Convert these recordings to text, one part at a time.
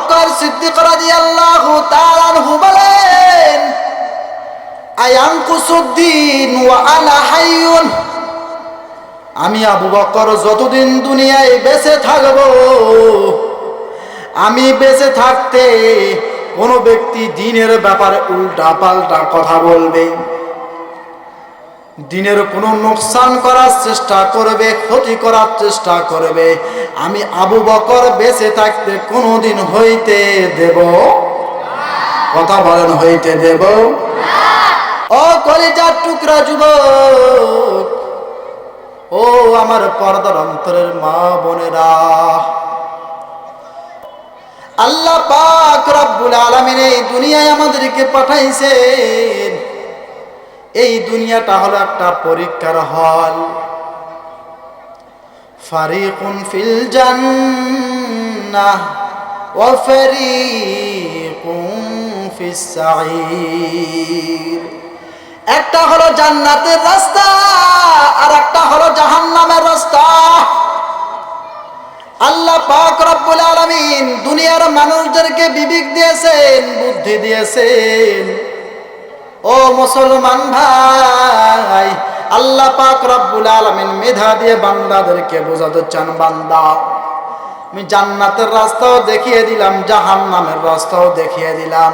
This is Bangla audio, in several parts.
বকর সিদ্দিক রাদিয়াল্লাহু তাআলা আনহু বলেন আমি আবু বকর যতদিন দুনিয়ায় বেঁচে থাকব, আমি বেঁচে থাকতে কোনো ব্যক্তি দিনের ব্যাপারে উল্টা পাল্টা কথা বলবে। দিনের কোনো নোকসান করার চেষ্টা করবে, ক্ষতি করার চেষ্টা করবে। আমি আবু বকর বেঁচে থাকতে কোনোদিন হইতে দেব? কথা বলেন, হইতে দেব? ও কলিজার টুকরা যুবক, ও আমার পর্দার অন্তরের মা বোনেরা। আল্লাহ পাক রব্বুল আলামিন এই দুনিয়ায় আমাদেরকে পাঠাইছেন। এই দুনিয়াটা হলো একটা পরীক্ষার হল। ফারিকুন ফিল জান্নাহ ওয়া ফারিকুন ফিস সাঈর একটা হলো জান্নাতের রাস্তা আর একটা হলো জাহান্নামের রাস্তা। আল্লাহ পাক রব্বুল আলামিন দুনিয়ার মানুষদেরকে বিবেক দিয়েছেন, বুদ্ধি দিয়েছেন। ও মুসলমান ভাই, আল্লাহ পাক রব্বুল আলামিন মেধা দিয়ে বান্দাদেরকে বোঝাতে চান বান্দা। আমি জান্নাতের রাস্তাও দেখিয়ে দিলাম, জাহান্নামের রাস্তাও দেখিয়ে দিলাম।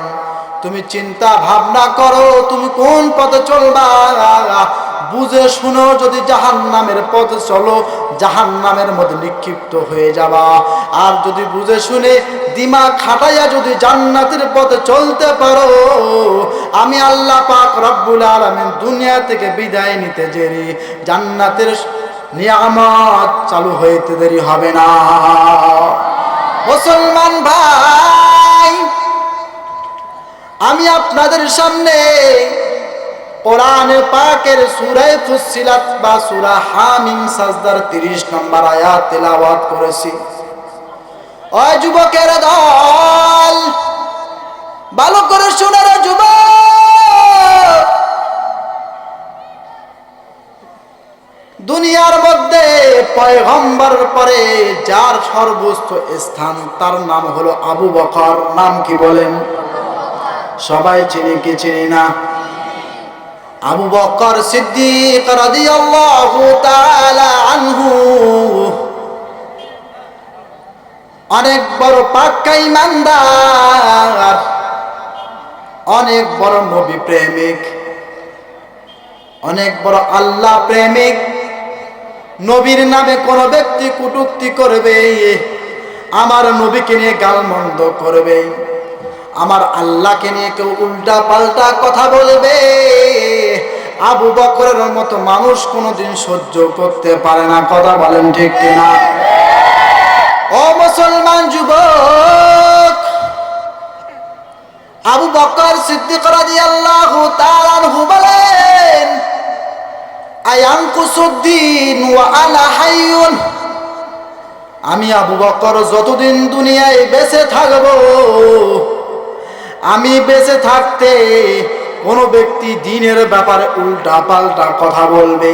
তুমি চিন্তা ভাবনা করো, তুমি কোন পথে চলবা? বুঝে শুনো, যদি জাহান নামের পথে চলো জাহান নামের মধ্যে নিক্ষিপ্ত হয়ে যাবা। আর যদি বুঝে শুনে দিমা খাটাইয়া যদি জান্নাতের পথে চলতে পারো, আমি আল্লাহ পাক রব্বুল আলামিন দুনিয়া থেকে বিদায় নিতে জেরি জান্নাতের নিয়ামত চালু হইতে দেরি হবে না। মুসলমান ভাই আমি আপনাদের সামনে কোরআন পাকের সূরায়ে ফুসিলাত বা সূরা হামিম সাজদার 30 নম্বর আয়াত তেলাওয়াত করেছি। ও যুবকের দল, ভালো করে শুনে রে যুবক। দুনিয়ার মধ্যে পয়গম্বর পরে যার সর্বোচ্চ স্থান, তার নাম হলো আবু বকর। নাম কি বলেন? সবাই চিনি কি চিনি না। আবু বকর সিদ্দিক রাদিয়াল্লাহু তাআলা আনহু অনেক বড় পাক্কা ইমানদার অনেক বড় নবী প্রেমিক, অনেক বড় আল্লাহ প্রেমিক। নবীর নামে কোন ব্যক্তি কুটুক্তি করবে, আমার নবীকে নিয়ে গালমন্দ করবে। আমার আল্লাহকে নিয়ে কেউ উল্টা পাল্টা কথা বলবে। আবু বকরের মতো মানুষ কোনোদিন সহ্য করতে পারে না, কথা বলেন ঠিক কিনা? ও মুসলমান যুবক, আবু বকর সিদ্দিক রাদিয়াল্লাহু তাআলা আনহু বলেন আয়ানকুসুদ্দিন ওয়া আমি আবু বকর যতদিন দুনিয়ায় বেঁচে থাকব আমি বেঁচে থাকতে কোনো ব্যক্তি দিনের ব্যাপারে উল্টা পাল্টা কথা বলবে।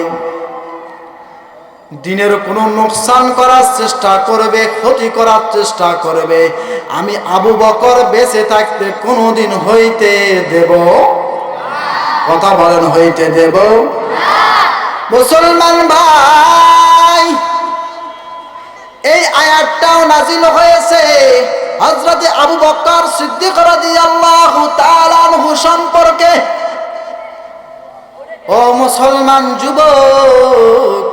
দিনের কোনো নোকসান করার চেষ্টা করবে, ক্ষতি করার চেষ্টা করবে। আমি আবু বকর বেঁচে থাকতে কোনোদিন হইতে দেব? কথা বলেন, হইতে দেব? মুসলমান ভাই, এই আয়াতটাও নাজিল হয়েছে। হজরতে আবু বকর সিদ্দিক রাদিয়াল্লাহু তাআলা আনহু সম্পর্কে, ও মুসলমান যুবক,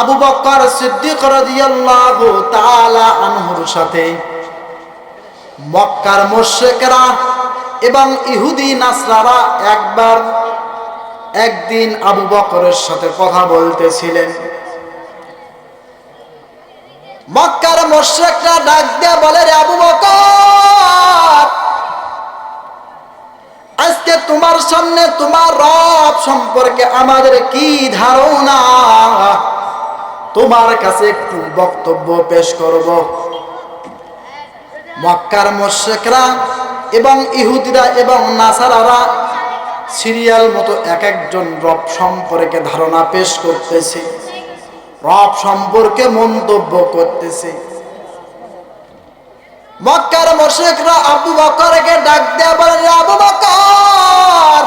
আবু বকর সিদ্দিক রাদিয়াল্লাহু তাআলা আনহুর সাথে মক্কার মুশরিকরা এবং ইহুদি নাসরারা একবার একদিন আবু বকরের সাথে কথা বলতেছিলেন। মক্কার মোশরেকরা ডাক দিয়ে বলে, রে আবু বকর, আজকে তোমার সামনে তোমার রব সম্পর্কে আমাদের কি ধারণা? তোমার কাছে একটু বক্তব্য পেশ করব। মক্কার মোশেকরা এবং ইহুদিরা এবং নাসারারা সিরিয়াল মতো এক একজন রব সম্পর্কে ধারণা পেশ করতেছে। রব সম্পর্কে মন্তব্য করতেছে। মক্কার মুশরিকরা আবু বকরকে ডাক দেয়া বলেন আবু বকর,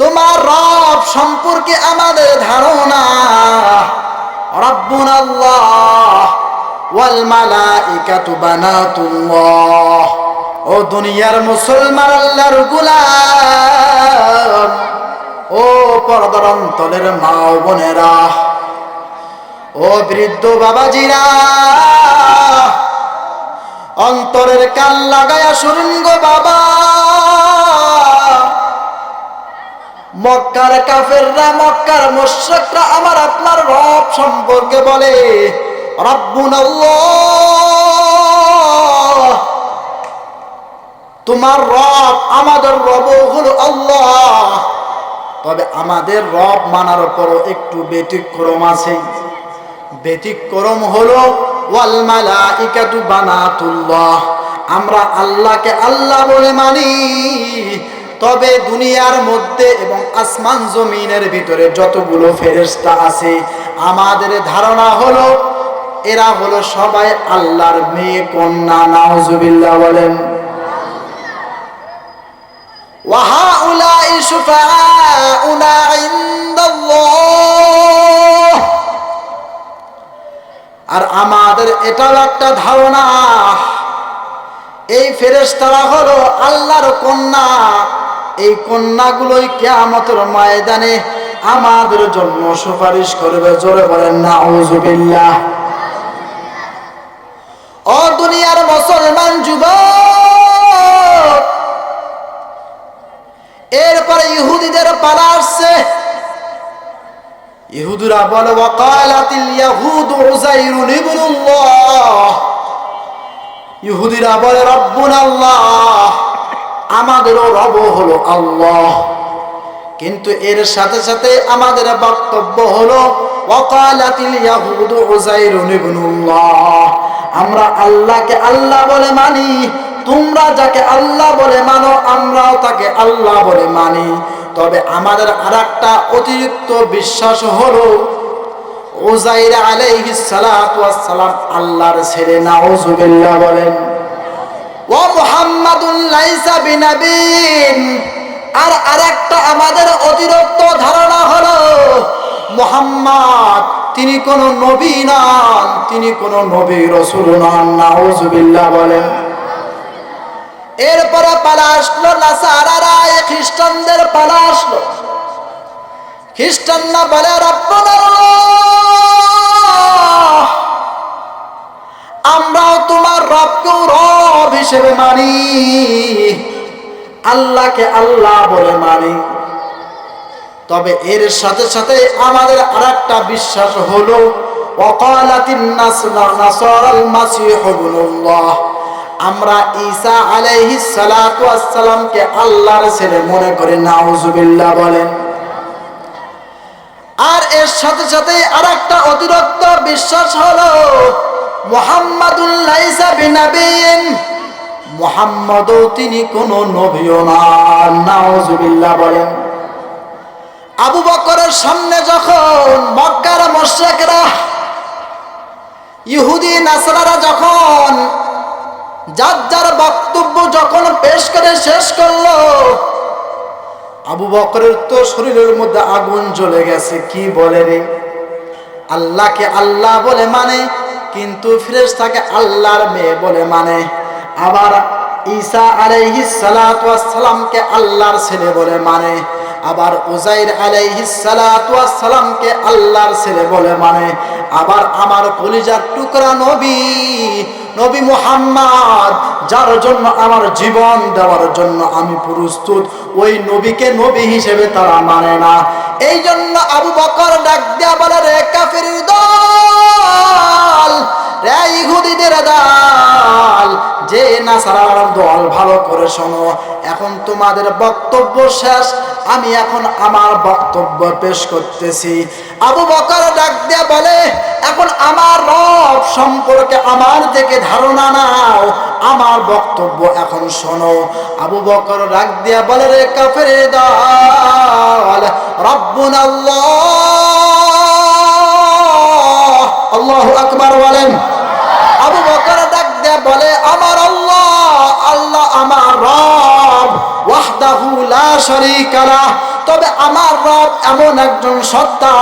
তোমার রব সম্পর্কে আমাদের ধারণা। রব্বুন আল্লাহ ওয়াল মালাইকাতু বানাতুল্লাহ। ও দুনিয়ার মুসলমান আল্লাহর গোলাম। পর্দার অন্তরের মা বোনেরা। ও বৃদ্ধ বাবাজিরা, অন্তরের কান লাগায়া শুনুন গো বাবা। মক্কার কাফেররা, মক্কার মুশরিকরা আমার আপনার রব সম্পর্কে বলে রব্বুন তোমার রব আমাদের রব হলো আল্লাহ। তবে আমাদের রব মানার পরও একটু ব্যতিক্রম আছে। ব্যতিক্রম হলো, ওয়াল মালাইকাতু বানাতুল্লাহ। আমরা আল্লাহকে আল্লাহ বলে মানি। তবে দুনিয়ার মধ্যে এবং আসমান জমিনের ভিতরে যতগুলো ফেরেশতা আছে, আমাদের ধারণা হলো, এরা হলো সবাই আল্লাহর মেয়ে কন্যা নাওজুবিল্লাহ বলেন। وهؤلاء شفعاؤنا عند الله আর আমাদের এটাও একটা ধারণা এই ফেরেশতারা হলো আল্লাহর কন্যা এই কন্যাগুলোই কেয়ামতের ময়দানে আমাদের জন্য সুপারিশ করবে জোরে বলেন না ওজুবিল্লাহ ও দুনিয়ার মুসলমান যুবক এরপরে ইহুদিদের পালা আসছে। ইহুদিরা বলে ইহুদিরা বলে রব্বুন আল্লাহ আমাদেরও রব হলো আল্লাহ। কিন্তু এর সাথে সাথে আমাদের বক্তব্য হলো আমরা আল্লাহকে আল্লাহ বলে মানি। তোমরা যাকে আল্লাহ বলে মানো, আমরাও তাকে আল্লাহ বলে মানি। তবে আমাদের আর একটা অতিরিক্ত বিশ্বাস হলো আলাইহি আল্লাহর নাউজুবিল্লাহ বলেন। ও আর আরেকটা আমাদের অতিরিক্ত ধারণা হলো তিনি কোন নবী তিনি কোন নবী রসুল নন নাউজুবিল্লাহ বলেন। এরপরে পালা আসলো নাসারারা খ্রিস্টানদের পালা আসলো। খ্রিস্টানরা বলে আমরাও তোমার রবকেও রব হিসেবে মানি। আল্লাহকে আল্লাহ বলে মানি। তবে এর সাথে সাথে আমাদের আরেকটা বিশ্বাস হলো নাসরা নাসারাল মাসিহ ইবনুল্লাহ। আমরা ঈসা আলাইহিস সালাতু ওয়াসসালামকে আল্লাহর ছেলে মনে করে, নাউজুবিল্লাহ বলেন। আর এর সাথে সাথে আরেকটা অতিরিক্ত বিশ্বাস হলো মুহাম্মাদুল লাইসা বিনাবিন মুহাম্মদও তিনি কোন নবীও না, নাউজুবিল্লাহ বলেন। আবু বকরের সামনে যখন মক্কার মোশরেকরা, ইহুদি, নাসরারা যখন যার যার বক্তব্য যখন পেশ করে শেষ করল, আবু বকরের তো শরীরের মধ্যে আগুন জ্বলে গেছে, কি বলে রে? আল্লাহকে আল্লাহ বলে মানে কিন্তু ফিরেশতাকে আল্লাহর মেয়ে বলে মানে। আবার ঈসা আলাইহিস সালামকে আল্লাহর ছেলে বলে মানে। আবার উজাইর সালামকে আল্লাহর ছেলে বলে মানে আবার আমার কলিজার টুকরা নবী নবী মুহাম্মদ, যার জন্য আমার জীবন দেওয়ার জন্য আমি প্রস্তুত, ওই নবীকে নবী হিসেবে তারা মানে না। এই জন্য আবু বকর ডাক দেয়া বলে, রে কাফির দল, রে ইহুদিদের দল যে নাসারার দল ভালো করে শোনো, এখন তোমাদের বক্তব্য শেষ, আমি এখন আমার বক্তব্য পেশ করতেছি। আবু বকর ডাক দেয়া বলে, এখন আমার রব সম্পর্কে আমার থেকে ধারণা নাও, আমার বক্তব্য এখন শোনো। আবু বকর ডাক দিয়া বলে, রে কাফের দল, রব্বুন আল্লাহ, আল্লাহু আকবার বলেন। আবু বকর বলে, আমার আল্লাহ আল্লাহ আমার রব, ওয়াহদাহু লা তবে আমার রব এমন একজন সত্তা,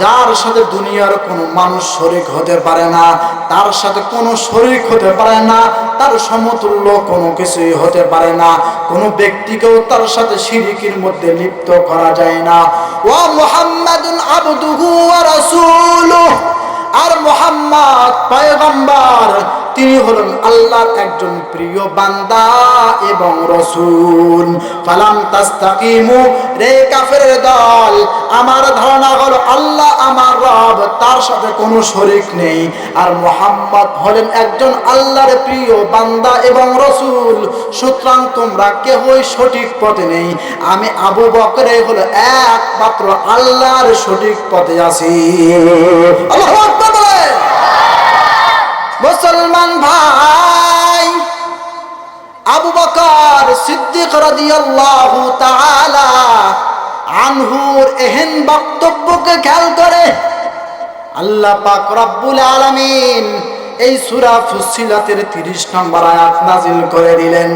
যার সাথে দুনিয়ার কোনো মানুষ শরিক হতে পারে না, তার সাথে কোনো শরিক হতে পারে না, তার সমতুল্য কোনো কিছুই হতে পারে না, কোনো ব্যক্তিকেও তার সাথে শিরিকের মধ্যে লিপ্ত করা যায় না। ওয়া মুহাম্মাদুন আবদুহু রাসূলুহু। তিনি হলেন আল্লাহর একজন প্রিয় বান্দা এবং রসুল। ফালাম তাস্তাকিমু, রে কাফের দল, আমার ধারণা হলো আল্লাহ আমার রব, তার সাথে কোনো শরিক নেই। আর মোহাম্মদ হলেন একজন আল্লাহর প্রিয় বান্দা এবং রসুল। সুতরাং তোমরা কেহই সঠিক পথে নেই। আমি আবু বকরে হলো একমাত্র আল্লাহর সঠিক পথে আছি। আল্লাহু। মুসলমান ভাই, আবু বকর সিদ্দিক রাদিয়াল্লাহু তাআলা আনহুর এহেন বক্তব্যকে খেয়াল করে। আল্লাহ পাক রব্বুল আলামিন এই সূরা ফুসিলাতের 30 নম্বর আয়াত নাজিল করে দিলেন।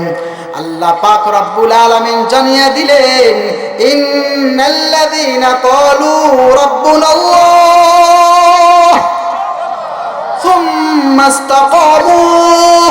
আল্লাহ পাক রব্বুল আলামিন জানিয়ে দিলেন, ইন্নাল্লাযীনা ক্বালু রাব্বুনাল্লাহ। ثم استقاموا